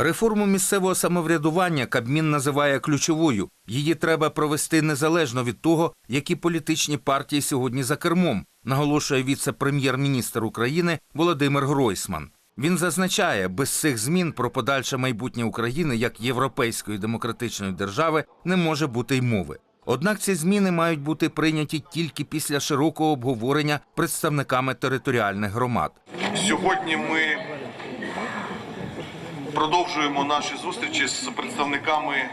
Реформу місцевого самоврядування Кабмін називає ключовою. Її треба провести незалежно від того, які політичні партії сьогодні за кермом, наголошує віце-прем'єр-міністр України Володимир Гройсман. Він зазначає, без цих змін про подальше майбутнє України як європейської демократичної держави не може бути й мови. Однак ці зміни мають бути прийняті тільки після широкого обговорення представниками територіальних громад. Сьогодні ми продовжуємо наші зустрічі з представниками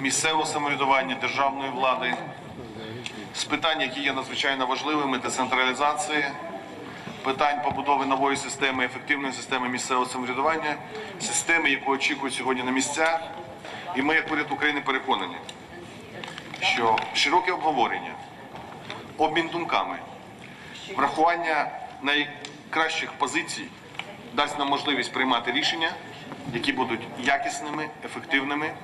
місцевого самоврядування, державної влади, з питань, які є надзвичайно важливими, децентралізації, питань побудови нової системи, ефективної системи місцевого самоврядування, системи, яку очікують сьогодні на місцях. І ми, як уряд України, переконані, що широке обговорення, обмін думками, врахування найкращих позицій дасть нам можливість приймати рішення, які будуть якісними, ефективними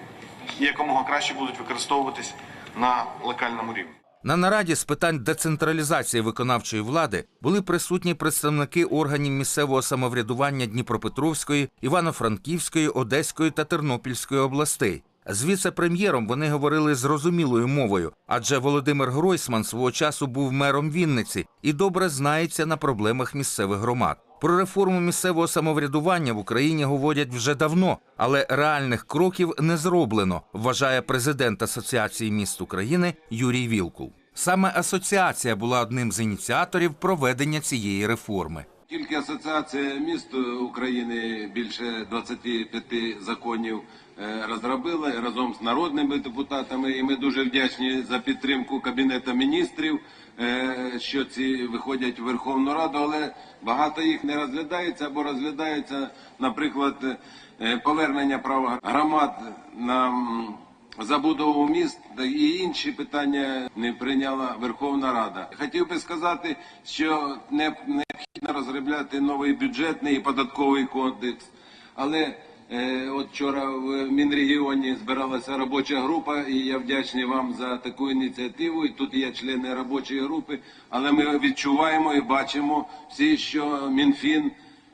і якомога краще будуть використовуватись на локальному рівні. На нараді з питань децентралізації виконавчої влади були присутні представники органів місцевого самоврядування Дніпропетровської, Івано-Франківської, Одеської та Тернопільської областей. З віце-прем'єром вони говорили зрозумілою мовою, адже Володимир Гройсман свого часу був мером Вінниці і добре знається на проблемах місцевих громад. Про реформу місцевого самоврядування в Україні говорять вже давно, але реальних кроків не зроблено, вважає президент Асоціації міст України Юрій Вілкул. Саме асоціація була одним з ініціаторів проведення цієї реформи. Тільки Асоціація міст України більше 25 законів е, розробила разом з народними депутатами. І ми дуже вдячні за підтримку Кабінету міністрів, е, що ці виходять в Верховну Раду, але багато їх не розглядається або розглядається, наприклад, е, повернення права громад на забудову міст і інші питання не прийняла Верховна Рада. Хотів би сказати, що не необхідно розробляти новий бюджетний і податковий кодекс, але е, от вчора в Мінрегіоні збиралася робоча група, і я вдячний вам за таку ініціативу. І тут є члени робочої групи, але ми відчуваємо і бачимо всі, що МінФін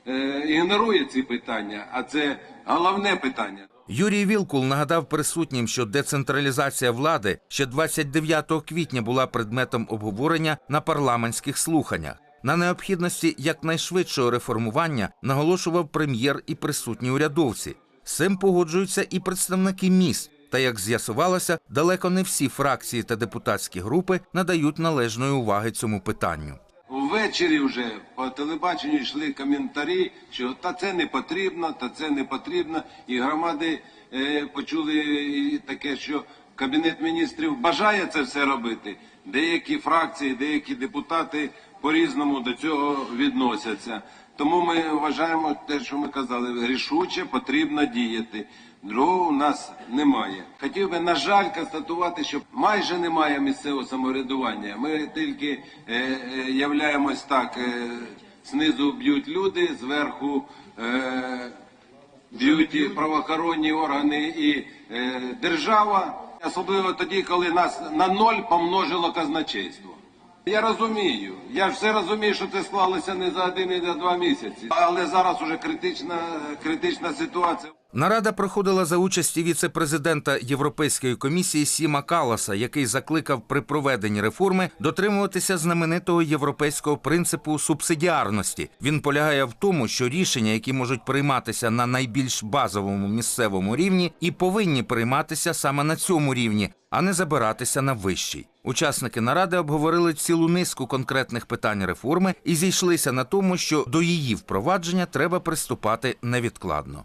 е, ігнорує ці питання, а це головне питання. Юрій Вілкул нагадав присутнім, що децентралізація влади ще 29 квітня була предметом обговорення на парламентських слуханнях. На необхідності якнайшвидшого реформування наголошував прем'єр і присутні урядовці. З цим погоджуються і представники міст. Та як з'ясувалося, далеко не всі фракції та депутатські групи надають належної уваги цьому питанню. Ввечері вже по телебаченню йшли коментарі, що та це не потрібно, та це не потрібно. І громади е, почули таке, що Кабінет міністрів бажає це все робити. Деякі фракції, деякі депутати по-різному до цього відносяться. Тому ми вважаємо те, що ми казали, рішуче потрібно діяти. Другого у нас немає. Хотів би, на жаль, констатувати, що майже немає місцевого самоврядування. Ми тільки е, е, являємось так, е, знизу б'ють люди, зверху е, б'ють правоохоронні органи і е, держава, особливо тоді, коли нас на ноль помножило казначейство. Я розумію, я ж все розумію, що це склалося не за один і за два місяці, але зараз уже критична, критична ситуація. Нарада проходила за участі віце-президента Європейської комісії Сіма Каласа, який закликав при проведенні реформи дотримуватися знаменитого європейського принципу субсидіарності. Він полягає в тому, що рішення, які можуть прийматися на найбільш базовому місцевому рівні, і повинні прийматися саме на цьому рівні, а не забиратися на вищий. Учасники наради обговорили цілу низку конкретних питань реформи і зійшлися на тому, що до її впровадження треба приступати невідкладно.